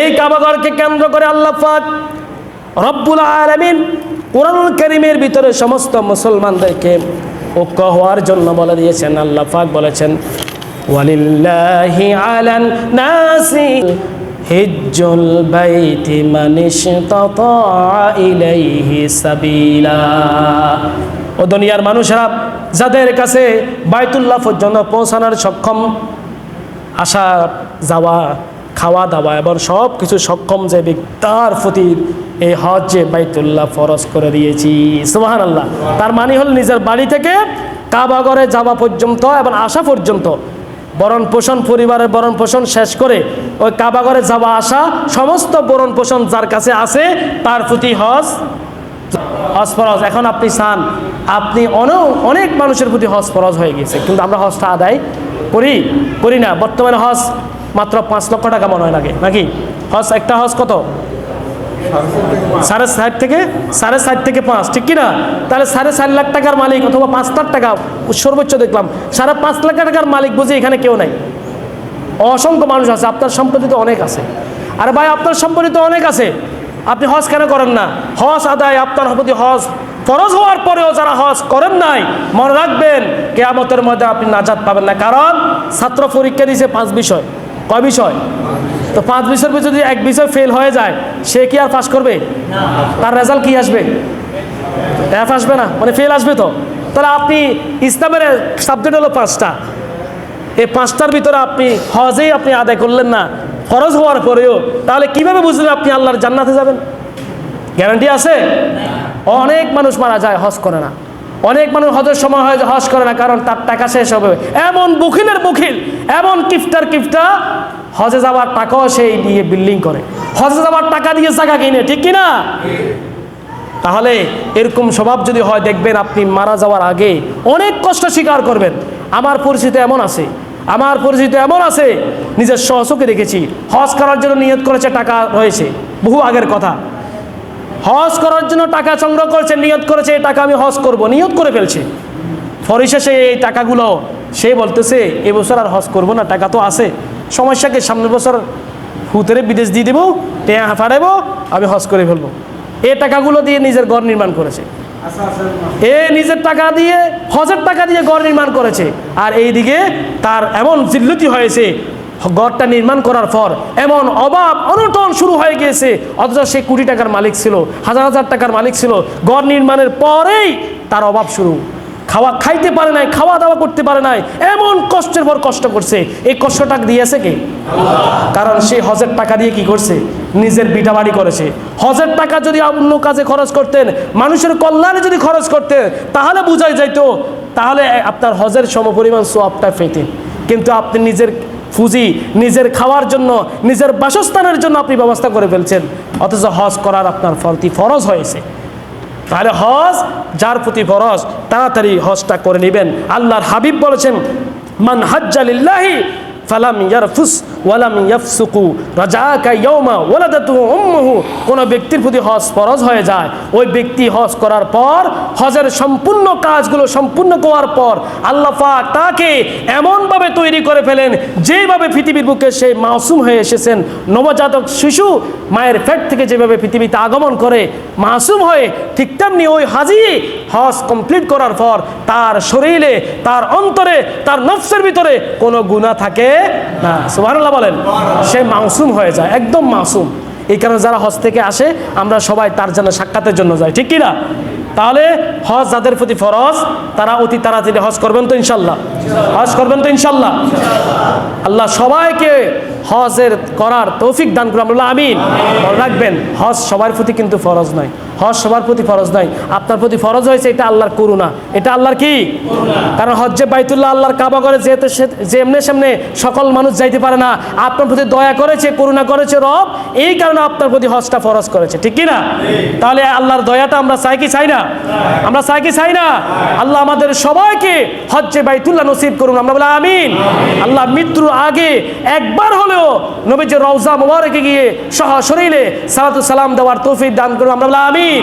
এই কাবাগরকে কেন্দ্র করে আল্লাহ পাক রব্বুল আলামিন কোরআন করিমের ভিতরে সমস্ত মুসলমানদেরকে ঐক্য হওয়ার জন্য বলে দিয়েছেন। আল্লাহ পাক বলেছেন, ওয়ালিল্লাহি আলান নাসি হিজ্জুল বাইতি মান ইসতাতা ইলাইহি সাবিলা। ও দুনিয়ার মানুষেরা, যাদের কাছে বাইতুল্লাহ পর্যন্ত পৌঁছানোর সক্ষম আসা যাওয়া খাওয়া দাওয়া এবং সব কিছু সক্ষম যে তার প্রতি এই হজ যে বাইতুল্লাহ ফরজ করে দিয়েছি। সুবাহান আল্লাহ তার মানে হল নিজের বাড়ি থেকে কাবাগরে যাওয়া পর্যন্ত এবং আসা পর্যন্ত, বরণ পোষণ, পরিবারের বরণ পোষণ শেষ করে ওই কাবাগরে যাওয়া আসা, সমস্ত বরণ পোষণ যার কাছে আছে, তার প্রতি হজ হজ ফরজ। এখন আপনি চান, আপনি অনেক মানুষের প্রতি হজ ফরজ হয়ে গেছে, কিন্তু আমরা হজটা আদায় করি করি না। বর্তমানে হজ মাত্র পাঁচ লক্ষ টাকা মনে হয় লাগে নাকি? হজ একটা হজ কত? সাড়ে ষাট থেকে, সাড়ে ষাট থেকে পাঁচ, ঠিক কি না তাহলে সাড়ে চার লাখ টাকার মালিক অথবা পাঁচ লাখ টাকা সর্বোচ্চ দেখলাম। সাড়ে পাঁচ লাখ টাকার মালিক বুঝি এখানে কেউ নাই? অসংখ্য মানুষ আছে, আপনার সম্পত্তি তো অনেক আছে। আর ভাই, আপনার সম্পত্তি তো অনেক আছে। আপনি হজ কেন করেন না? হজ আদায় আপনার প্রতি হজ ফরজ হওয়ার পরেও যারা হজ করেন নাই, মনে রাখবেন, কেয়ামতের মধ্যে আপনি নাজাত পাবেন না। কারণ ছাত্র পরীক্ষা দিয়েছে পাঁচ বিষয়। কয় বিষয়? তো পাঁচ বিষয়ের যদি এক বিষয় ফেল হয়ে যায়, সে কি আর পাস করবে? তার রেজাল্ট কি আসবে? এফ আসবে না মানে ফেল আসবে তো। তাহলে আপনি ইসলামের সাবজেক্ট হলো পাঁচটা। এই পাঁচটার ভিতরে আপনি হজেই আপনি আদায় করলেন না, ফরজ হওয়ার পরেও। তাহলে কীভাবে বুঝলেন আপনি আল্লাহর জান্নাতে যাবেন? গ্যারান্টি আছে? অনেক মানুষ মারা যায়, হজ করে না। অনেক মানুষ হজের সময় হয় হজ করে না, কারণ তার টাকা শেষ হবে। এমন বুখিলের বুখিল, এমন কিফটার কিফটা হজে যাওয়ার টাকাও সেই দিয়ে বিল্ডিং করে। হজে যাওয়ার টাকা দিয়ে জায়গা কিনে, ঠিক কিনা তাহলে এরকম স্বভাব যদি হয়, দেখবেন আপনি মারা যাওয়ার আগে অনেক কষ্ট স্বীকার করবেন। আমার পরিচিতি এমন আছে, আমার পরিচিতি এমন আছে, নিজের সহসকে দেখেছি, হজ করার জন্য নিয়ত করেছে, টাকা রয়েছে। বহু আগের কথা। হজ করার জন্য টাকা সংগ্রহ করেছে, নিয়ত করেছে, এই টাকা আমি হজ করব, নিয়ত করে ফেলছে। পরিশেষে এই টাকাগুলো, সে বলতেছে এবছর আর হজ করব না, টাকা তো আছে। সমস্যাকে সামনের বছর হুতেরে বিদেশ দিয়ে দেবো, টেয়া ফাড়াবো, আমি হজ করে ফেলব। এই টাকাগুলো দিয়ে নিজের ঘর নির্মাণ করেছে। এ নিজের টাকা দিয়ে, হজের টাকা দিয়ে ঘর নির্মাণ করেছে। আর এইদিকে তার এমন জিল্লতি হয়েছে ঘরটা নির্মাণ করার পর এমন অভাব অনটন শুরু হয়ে গিয়েছে। অথচ সে কোটি টাকার মালিক ছিল, হাজার হাজার টাকার মালিক ছিল। ঘর নির্মাণের পরেই তার অভাব শুরু। খাওয়া খাইতে পারে নাই, খাওয়া দাওয়া করতে পারে নাই, এমন কষ্টের পর কষ্ট করছে। এই কষ্টটা দিয়েছে কে? কারণ সে হজের টাকা দিয়ে কি করছে? নিজের বিটা বাড়ি করেছে। হজের টাকা যদি অন্য কাজে খরচ করতেন, মানুষের কল্যাণে যদি খরচ করতেন, তাহলে বোঝাই যাইতো, তাহলে আপনার হজের সমপরিমাণ সোয়াবটা পেতেন। কিন্তু আপনি নিজের ফুজি নিজের খাওয়ার জন্য, নিজের বাসস্থানের জন্য আপনি ব্যবস্থা করে ফেলছেন। অথচ হজ করার আপনার ফলটি ফরজ হয়েছে। তাহলে হজ, যার প্রতি ফরজ, তাড়াতাড়ি হজটা করে নেবেন। আল্লাহর হাবিব বলেছেন, মান হাজ্জালিল্লাহি ফালাম ইয়ারফুস। ওয়ালাম ইয়াফসুকু রাজাকা ইয়াউমা ওয়ালাদাতু উম্মুহু। কোন ব্যক্তির প্রতি হজ ফরজ হয়ে যায়, ওই ব্যক্তি হজ করার পর, হজের সম্পূর্ণ কাজগুলো সম্পূর্ণ করার পর আল্লাহ পাক তাকে এমনভাবে তৈরি করে ফেলেন, যেভাবে পৃথিবীর বুকে সে মাসুম হয়ে এসেছেন। নবজাতক শিশু মায়ের পেট থেকে যেভাবে পৃথিবীতে আগমন করে মাসুম হয়ে ঠিক তেমনি ওই হাজি হজ কমপ্লিট করার পর তার শরীরে, তার অন্তরে, তার নফসের ভিতরে কোনো গুণা থাকে না। সুবহানাল্লাহ বলেন, সে মাসুম হয়ে যায়, একদম মাসুম। এই কারণে যারা হজ থেকে আসে, আমরা সবাই তার জন্য সাক্ষাতের জন্য যাই, ঠিক কিনা? তাহলে হজ যাদের প্রতি ফরজ, তারা অতি তাড়াতাড়ি হজ করবেন তো ইনশাল্লাহ। হজ করবেন তো ইনশাল্লাহ। আল্লাহ সবাইকে হজের করার তৌফিক দান করুন আমরা আমিন। মনে রাখবেন, হজ সবার প্রতি কিন্তু ফরজ নয়। হজ সবার প্রতি ফরজ নয়। আপনার প্রতি ফরজ হয়েছে এটা আল্লাহর করুণা। এটা আল্লাহর কি? কারণ হজ্জে বাইতুল্লাহ আল্লাহর কাবা করে যেহেতু সে- যে এমনি সামনে সকল মানুষ যাইতে পারে না, আপনার প্রতি দয়া করেছে, করুণা করেছে রব, এই কারণে আপনার প্রতি হজটা ফরজ করেছে। ঠিক কি না তাহলে আল্লাহর দয়াটা আমরা চাই কি চাই না? আমরা চাই কি চাই না? আল্লাহ আমাদের সবাইকে হজ্জে বাইতুল্লাহ নসিব করুন। আমরা বলে আমিন। আল্লাহ মৃত্যুর আগে একবার হলেও নবীজির রওজা মোবারকে গিয়ে সহ শরীরে সালাতু সালাম দেওয়ার তৌফিক দান করুন। আমরা আমিন।